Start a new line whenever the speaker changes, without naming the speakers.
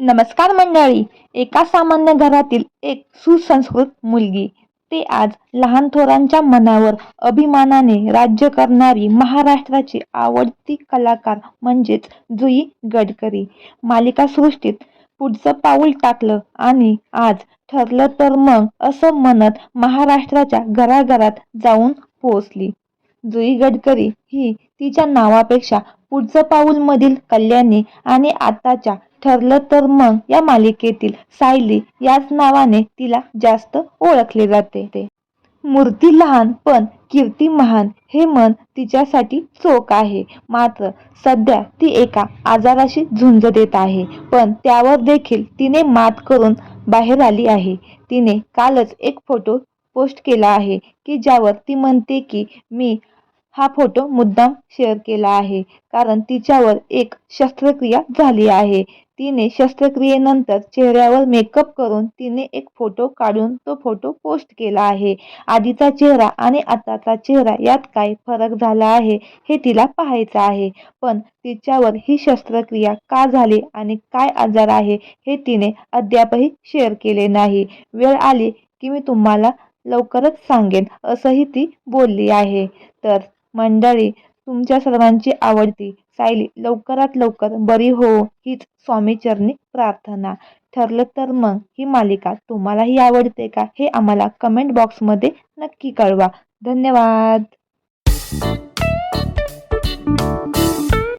नमस्कार मंडळी. एका सामान्य घरातील एक सुसंस्कृत मुलगी. ते आज लहान थोरांच्या मनावर अभिमानाने राज्य करणारी महाराष्ट्राची आवडती कलाकार म्हणजेच जुई गडकरी. मालिकासृष्टीत पुढचं पाऊल टाकलं आणि आज ठरलं तर मग असं म्हणत महाराष्ट्राच्या घराघरात जाऊन पोहोचली. जुई गडकरी ही तिच्या नावापेक्षा पुढचं पाऊल मधील कल्याणी आणि आताच्या ठरलं तर मग या मालिकेतील सायली याच नावाने तिला जास्त ओळखले जाते. मूर्ती लहान पण कीर्ती महान हे मन तिच्यासाठी चोख आहे. मात्र सध्या ती एका आजाराशी झुंज देत आहे. पण त्यावर देखील तिने मात करून बाहेर आली आहे. तिने कालच एक फोटो पोस्ट केला आहे की ज्यावर ती म्हणते की मी हा फोटो मुद्दाम शेअर केला आहे. कारण तिच्यावर एक शस्त्रक्रिया झाली आहे. तिने शस्त्रक्रियेनंतर चेहऱ्यावर मेकअप करून तिने एक फोटो काढून तो फोटो पोस्ट केला आहे. आधीचा चेहरा आणि आताचा चेहरा यात काय फरक झाला आहे हे तिला पाहायचं आहे. पण तिच्यावर ही शस्त्रक्रिया का झाली आणि काय आजार आहे हे तिने अद्यापही शेअर केले नाही. वेळ आली की मी तुम्हाला लवकरच सांगेन असंही ती बोलली आहे. तर मंडळी तुमच्या सर्वांची आवडती सायली. लवकरात लवकर बरी हो हीच स्वामीचरणी प्रार्थना. ठरलं तर मग ही मालिका तुम्हालाही आवडते का हे आम्हाला कमेंट बॉक्समध्ये नक्की कळवा. धन्यवाद.